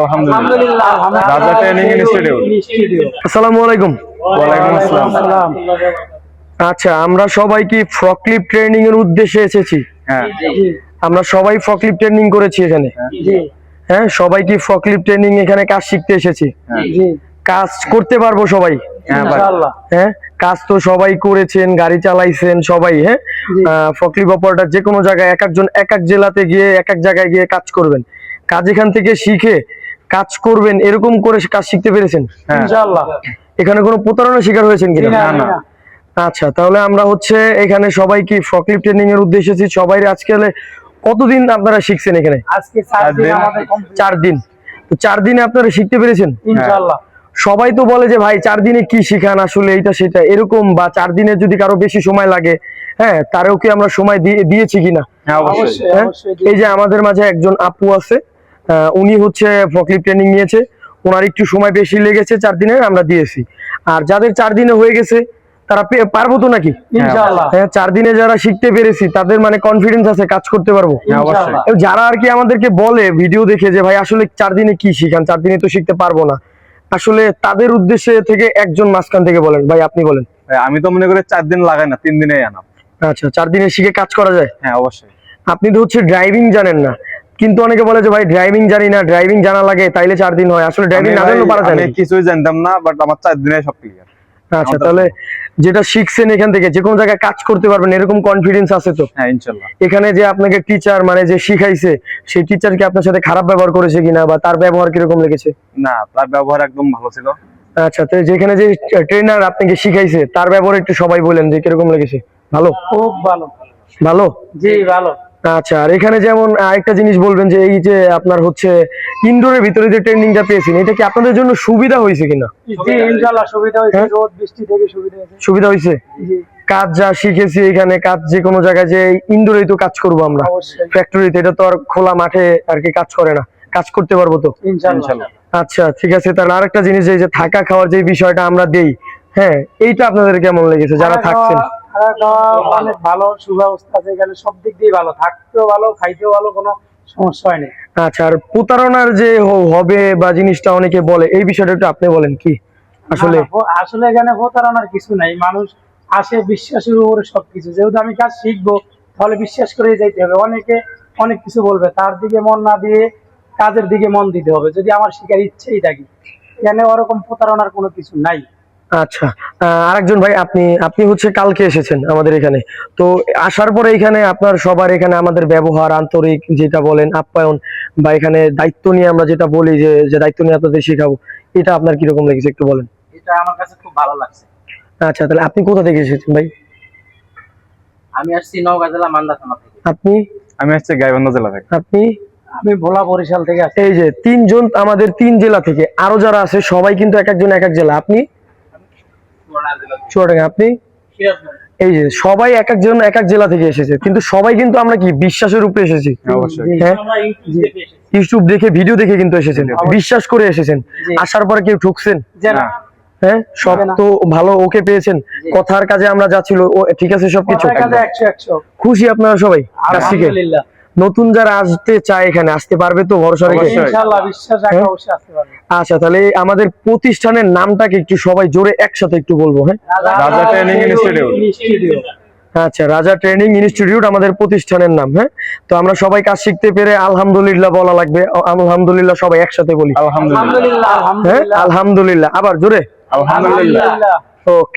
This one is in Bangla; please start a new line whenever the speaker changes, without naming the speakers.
আলহামদুলিল্লাহ। রাজা ট্রেনিং ইনস্টিটিউট
আসসালামু আলাইকুম।
ওয়ালাইকুম আসসালাম।
আচ্ছা আমরা সবাই কি ফ্রকলিপ ট্রেনিং এর উদ্দেশ্যে এসেছি?
হ্যাঁ।
আমরা সবাই ফ্রকলিপ ট্রেনিং করেছি এখানে। হ্যাঁ সবাই কি ফ্রকলিপ ট্রেনিং এখানে কাজ শিখতে এসেছি? কাজ করতে পারব সবাই?
হ্যাঁ
হ্যাঁ কাজ তো সবাই করেছেন গাড়ি চালাইছেন সবাই হ্যাঁ? ফকলিপ অপারেটর যে কোনো জায়গায় এক একজন এক এক জেলাতে গিয়ে এক এক জায়গায় গিয়ে কাজ করবেন। কাজ এখান থেকে শিখে কাজ করবেন এরকম করে কাজ শিখতে পেরেছেন?
হ্যাঁ।
এখানে কোনো প্রতারণা শিকার হয়েছেন কিনা?
না, না।
আচ্ছা তাহলে আমরা হচ্ছে এখানে সবাই কি ফকলিপ ট্রেনিং এর উদ্দেশ্যে সবাই আজকে কতদিন আপনারা শিখছেন এখানে?
আজকে চার দিন।
চার তো চার দিনে আপনারা শিখতে পেরেছেন?
ইনশাআল্লাহ।
সবাই তো বলে যে ভাই চার দিনে কি শিখান? আসলে এইটা সেটা। এরকম বা চার দিনে যদি কারও বেশি সময় লাগে হ্যাঁ তারও কি আমরা সময় দিয়ে দিয়েছি কিনা?
হ্যাঁ
হ্যাঁ? এই যে আমাদের মাঝে একজন আপু আছে উনি হচ্ছে ফকলিপ ট্রেনিং নিয়েছে। ওনার একটু সময় বেশি লেগেছে চার দিনে আমরা দিয়েছি। আর যাদের চার দিনে হয়ে গেছে তারা পারব তো নাকি?
ইনশাআল্লাহ।
হ্যাঁ চার দিনে যারা শিখতে পেরেছি তাদের মানে কনফিডেন্স আছে কাজ করতে পারব।
হ্যাঁ
যারা আর কি আমাদেরকে বলে ভিডিও দেখে যে ভাই আসলে চার দিনে কি শিখান? চার দিনে তো শিখতে পারব না। আসলে তাদের উদ্দেশ্যে থেকে একজন মাঝখান থেকে বলেন ভাই আপনি বলেন।
আমি তো মনে করি চার দিন লাগাই না তিন দিনে আনাম।
আচ্ছা চার দিনে শিখে কাজ করা যায়?
হ্যাঁ অবশ্যই।
আপনি তো হচ্ছে ড্রাইভিং জানেন না। কিন্তু অনেকে বলে যে ভাই ড্রাইভিং জানি না ড্রাইভিং জানা লাগে তাইলে চার দিন হয়। আসলে ড্রাইভিং না
ভাই,
জানলেও পারা যায়
আমি কিছুই জানতাম না বাট আমার চার দিনে সব ক্লিয়ার
আচ্ছা তাহলে যেটা শিখছেন এখান থেকে যে কোনো জায়গায় কাজ করতে পারবেন এরকম কনফিডেন্স আছে তো?
হ্যাঁ ইনশাল্লাহ।
এখানে যে আপনাকে টিচার মানে যে শিখাইছে সেই টিচার কি আপনার সাথে খারাপ ব্যবহার করেছে কিনা বা তার ব্যবহার কীরকম লেগেছে?
না তার ব্যবহার একদম ভালো ছিল।
আচ্ছা তো যেখানে যে ট্রেনার আপনাকে শিখাইছে তার ব্যবহার একটু সবাই বলেন যে কীরকম লেগেছে। ভালো?
খুব ভালো।
ভালো?
জি ভালো।
আচ্ছা আর এখানে যেমন আরেকটা জিনিস বলবেন যে এই যে আপনার হচ্ছে ইনডোরের ভিতরে যে ট্রেনিংটা পেয়েছেন এটা কি আপনাদের জন্য সুবিধা হয়েছে কিনা?
জি ইনশাআল্লাহ সুবিধা হয়েছে
হ্যাঁ?
রোদ বৃষ্টি থেকে সুবিধা হয়েছে।
সুবিধা হয়েছে?
জি।
কাজ যা শিখেছি এখানে কাজ যে কোনো জায়গায় যে ইনডোরেই তো কাজ করব আমরা।
অবশ্যই।
ফ্যাক্টরিতে এটা তো আর খোলা মাঠে আর কি কাজ করে না। কাজ করতে পারব তো?
ইনশাআল্লাহ
আচ্ছা ঠিক আছে তাহলে আরেকটা জিনিস এই যে থাকা খাওয়ার যে বিষয়টা আমরা দেই হ্যাঁ এইটা আপনাদের কেমন লেগেছে? যারা থাকছেন।
দাওয়া- খাওয়া অনেক ভালো সুব্যবস্থা আছে এখানে সব দিক দিয়ে ভালো। থাকতেও ভালো খাইতেও ভালো কোনো সমস্যা হয়নি।
আচ্ছা আর প্রতারণার যে হবে বা জিনিসটা অনেকে বলে এই বিষয়টা একটু আপনি বলেন কি? আসলে?
আসলে এখানে প্রতারণার কিছু নাই। মানুষ আসে বিশ্বাসের উপরে সবকিছু। যেহেতু আমি কাজ শিখব তাহলে বিশ্বাস করে যাইতে হবে। অনেকে অনেক কিছু বলবে তার দিকে মন না দিয়ে কাজের দিকে মন দিতে হবে। যদি আমার শিকার ইচ্ছেই থাকে। এখানে ওরকম প্রতারণার কোনো কিছু নাই।
আচ্ছা আরেকজন ভাই আপনি আপনি হচ্ছে কালকে এসেছেন আমাদের এখানে। তো আসার পরে এখানে আপনার সবার এখানে আমাদের ব্যবহার আন্তরিক যেটা বলেন আপ্যায়ন বা এখানে দায়িত্ব নিয়ে আমরা যেটা বলি যে যে দায়িত্ব নিয়ে আপনাদের শেখাবো এটা আপনার কীরকম লেগেছে একটু বলেন?
এটা আমার কাছে খুব ভালো লাগছে।
আচ্ছা তাহলে আপনি কোথা থেকে এসেছেন ভাই?
আমি আসছি নওগাঁ জেলা মান্দা থানা থেকে।
আপনি?
আমি আসছি গাইবান্ধা জেলা থেকে।
আপনি?
আমি ভোলা বরিশাল থেকে আসছি।
এই যে তিনজন আমাদের তিন জেলা থেকে আরও যারা আছে সবাই কিন্তু এক একজন এক এক জেলা। আপনি? চুয়াডাঙ্গা আপনি? এই যে সবাই এক একজন এক এক জেলা থেকে এসেছে। কিন্তু সবাই কিন্তু আমরা কি বিশ্বাসের উপরে এসেছি?
হ্যাঁ, অবশ্যই।
হ্যাঁ? ইউটিউব দেখে ভিডিও দেখে কিন্তু এসেছেন। বিশ্বাস করে এসেছেন। আসার পরে কেউ ঠুকছেন। হ্যাঁ? সব তো ভালো ওকে পেয়েছেন। কথার কাজে আমরা যাচ্ছিল। ও ঠিক আছে সবকিছু। খুশি আপনারা সবাই?
আলহামদুলিল্লাহ।
নতুন যারা আসতে চায় এখানে আসতে পারবে তো ভরসা রেখে? হ্যাঁ?
অবশ্যই আসতে পারবে।
আচ্ছা তাহলে আমাদের প্রতিষ্ঠানের নামটাকে একটু সবাই জোরে একসাথে একটু বলব হ্যাঁ?
রাজা ট্রেনিং ইনস্টিটিউট।
আচ্ছা রাজা ট্রেনিং ইনস্টিটিউট আমাদের প্রতিষ্ঠানের নাম হ্যাঁ? তো আমরা সবাই কাজ শিখতে পেরে আলহামদুলিল্লাহ বলা লাগবে। আলহামদুলিল্লাহ সবাই একসাথে বলি।
আলহামদুলিল্লাহ।
হ্যাঁ?
আলহামদুলিল্লাহ।
আলহামদুলিল্লাহ। আবার জোরে?
আলহামদুলিল্লাহ।
ওকে।